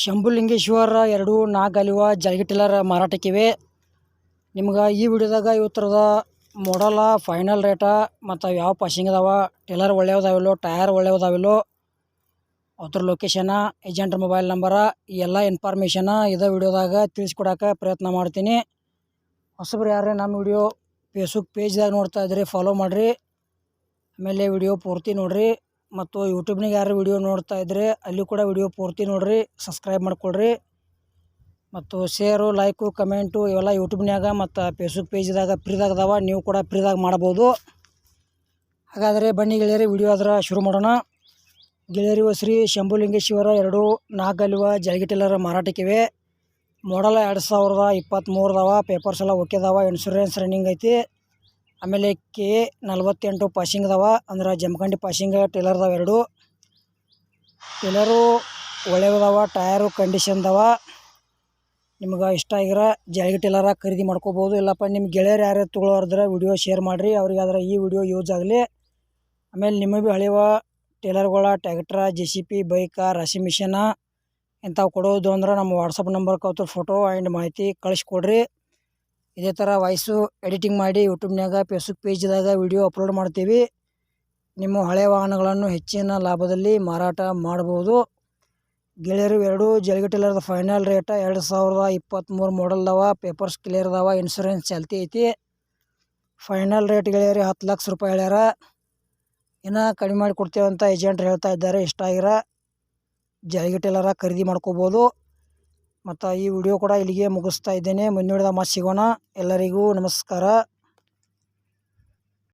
ಶಂಭುಲಿಂಗೇಶ್ವರ ಎರಡು ನಾಗಲಿವ ಜಲಗಿಟ್ಟಿಲರ ಮಾರಾಟಕ್ಕಿವೆ. ನಿಮ್ಗೆ ಈ ವಿಡಿಯೋದಾಗ ಇವತ್ತರದ ಮಾಡಲ ಫೈನಲ್ ರೇಟ ಮತ್ತು ಯಾವ ಪಾಸಿಂಗ್ ಅದಾವ ಟಿಲ್ಲರ್ ಒಳ್ಳೆಯದಾವಿಲ್ಲೋ ಟಯರ್ ಒಳ್ಳೆಯದಾವಿಲ್ಲೋ, ಅದ್ರ ಲೊಕೇಶನ ಏಜೆಂಟ್ರ ಮೊಬೈಲ್ ನಂಬರ ಈ ಎಲ್ಲ ಇನ್ಫಾರ್ಮೇಷನ ಇದೇ ವಿಡಿಯೋದಾಗ ತಿಳಿಸ್ಕೊಡಕ್ಕೆ ಪ್ರಯತ್ನ ಮಾಡ್ತೀನಿ. ಹೊಸಬ್ರು ಯಾರೇ ನಮ್ಮ ವಿಡಿಯೋ ಫೇಸ್ಬುಕ್ ಪೇಜ್ದಾಗ ನೋಡ್ತಾ ಇದ್ರಿ ಫಾಲೋ ಮಾಡಿರಿ. ಆಮೇಲೆ ವಿಡಿಯೋ ಪೂರ್ತಿ ನೋಡಿರಿ. ಮತ್ತು ಯೂಟ್ಯೂಬ್ನಾಗ ಯಾರು ವಿಡಿಯೋ ನೋಡ್ತಾ ಇದ್ದರೆ ಅಲ್ಲಿ ಕೂಡ ವೀಡಿಯೋ ಪೂರ್ತಿ ನೋಡಿರಿ ಸಬ್ಸ್ಕ್ರೈಬ್ ಮಾಡ್ಕೊಳ್ರಿ. ಮತ್ತು ಶೇರು ಲೈಕು ಕಮೆಂಟು ಇವೆಲ್ಲ ಯೂಟ್ಯೂಬ್ನಾಗ ಮತ್ತು ಫೇಸ್ಬುಕ್ ಪೇಜ್ದಾಗ ಫ್ರೀದಾಗ ಅದಾವ, ನೀವು ಕೂಡ ಫ್ರೀದಾಗ ಮಾಡ್ಬೋದು. ಹಾಗಾದರೆ ಬನ್ನಿ ಗೆಳೆಯರಿ, ವಿಡಿಯೋ ಅದರ ಶುರು ಮಾಡೋಣ. ಗೆಳೆಯರಿ ಶ್ರೀ ಶಂಭುಲಿಂಗೇಶ್ವರ ಎರಡು ನಾಗಲ್ವ ಜಲ್ಗಿ ಟಿಲ್ಲರ್ ಮಾರಾಟಕ್ಕಿವೆ. ಮಾಡಲ್ ಎರಡು ಸಾವಿರದ ಇಪ್ಪತ್ತ್ಮೂರದವ ಪೇಪರ್ಸ್ ಎಲ್ಲ ಓಕೆ ಅದಾವ ಇನ್ಶೂರೆನ್ಸ್ ರನ್ನಿಂಗ್ ಐತಿ. ಆಮೇಲೆ ಕೆ ನಲ್ವತ್ತೆಂಟು ಪಾಸಿಂಗ್ ಅದಾವ. ಅಂದ್ರೆ ಜಮಖಂಡಿ ಪಾಸಿಂಗ್ ಟೇಲರ್ ಅದಾವ ಎರಡು. ಟೇಲರು ಒಳ್ಳೆಯದಾವ ಟಯರು ಕಂಡೀಷನ್ ಅದಾವ. ನಿಮ್ಗೆ ಇಷ್ಟ ಆಗಿರ ಜಾಲಿಗೆ ಟೇಲರ ಖರೀದಿ ಮಾಡ್ಕೋಬೋದು. ಇಲ್ಲಪ್ಪ ನಿಮ್ಮ ಗೆಳೆಯರು ಯಾರು ತೊಗೊಳೋರ್ದ್ರೆ ವಿಡಿಯೋ ಶೇರ್ ಮಾಡಿರಿ. ಅವ್ರಿಗೆ ಆದ್ರೆ ಈ ವಿಡಿಯೋ ಯೂಸ್ ಆಗಲಿ. ಆಮೇಲೆ ನಿಮ್ಮ ಭೀ ಹಳೆವ ಟೇಲರ್ಗಳ tractor J C P bike ರಾಶಿ ಮಿಷನ ಇಂಥವು ಕೊಡೋದು ಅಂದ್ರೆ ನಮ್ಮ ವಾಟ್ಸಪ್ ನಂಬರ್ ಅವತ್ತು ಫೋಟೋ ಆ್ಯಂಡ್ ಮಾಹಿತಿ ಕಳಿಸ್ಕೊಡ್ರಿ ಇದೇ ಥರ ವಾಯ್ಸು ಎಡಿಟಿಂಗ್ ಮಾಡಿ ಯೂಟ್ಯೂಬ್ನಾಗ ಫೇಸ್ಬುಕ್ ಪೇಜ್ದಾಗ ವಿಡಿಯೋ ಅಪ್ಲೋಡ್ ಮಾಡ್ತೀವಿ. ನಿಮ್ಮ ಹಳೆಯ ವಾಹನಗಳನ್ನು ಹೆಚ್ಚಿನ ಲಾಭದಲ್ಲಿ ಮಾರಾಟ ಮಾಡ್ಬೋದು. ಗೆಳೆಯರು ಎರಡು ಜಲ್ಗಿ ಟಿಲ್ಲರ್ದ ಫೈನಲ್ ರೇಟ ಎರಡು ಸಾವಿರದ ಇಪ್ಪತ್ತ್ಮೂರು ಮಾಡಲ್ ಅದಾವ ಪೇಪರ್ಸ್ ಕ್ಲಿಯರ್ ಅದಾವ ಇನ್ಶೂರೆನ್ಸ್ ಚಾಲ್ತಿ ಐತಿ. ಫೈನಲ್ ರೇಟ್ ಗೆಳೆಯರಿ ಹತ್ತು ಲಕ್ಷ ರೂಪಾಯಿ ಹೇಳ್ಯಾರ. ಇನ್ನು ಕಡಿಮೆ ಮಾಡಿ ಕೊಡ್ತೇವಂತ ಏಜೆಂಟ್ರು ಹೇಳ್ತಾ ಇದ್ದಾರೆ, ಇಷ್ಟ ಆಗಿರ ಜಲ್ಗಿ ಟಿಲ್ಲರ ಖರೀದಿ ಮಾಡ್ಕೋಬೋದು. ಮತ್ತು ಈ ವಿಡಿಯೋ ಕೂಡ ಇಲ್ಲಿಗೆ ಮುಗಿಸ್ತಾ ಇದ್ದೇನೆ. ಮುಂದಿನ ಮತ್ತೆ ಸಿಗೋಣ. ಎಲ್ಲರಿಗೂ ನಮಸ್ಕಾರ.